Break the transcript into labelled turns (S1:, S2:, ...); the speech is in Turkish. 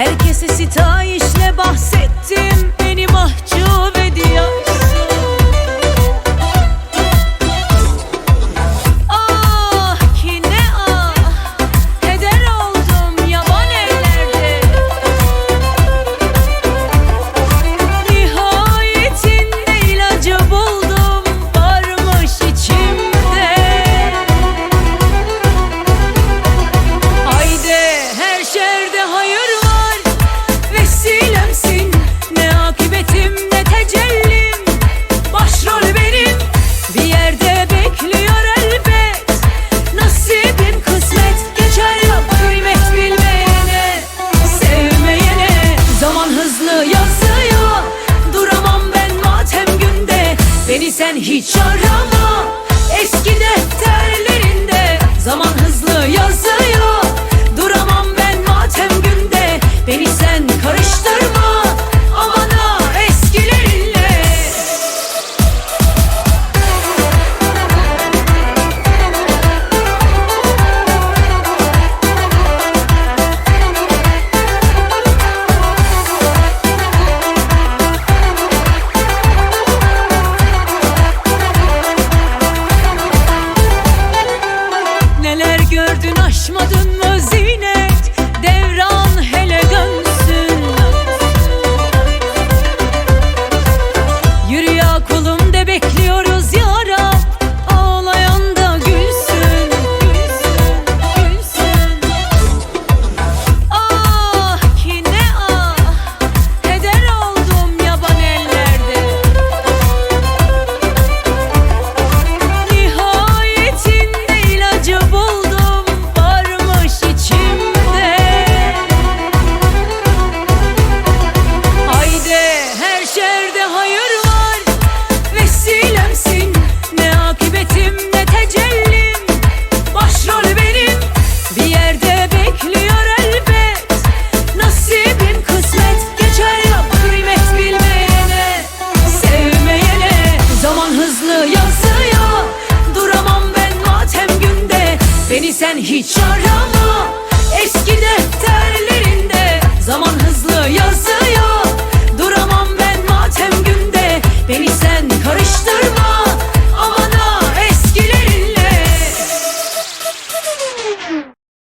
S1: Herkese sitar sen hiç arama. Eski defterlerinde zaman hızlı yazır Beni sen hiç arama. Eski defter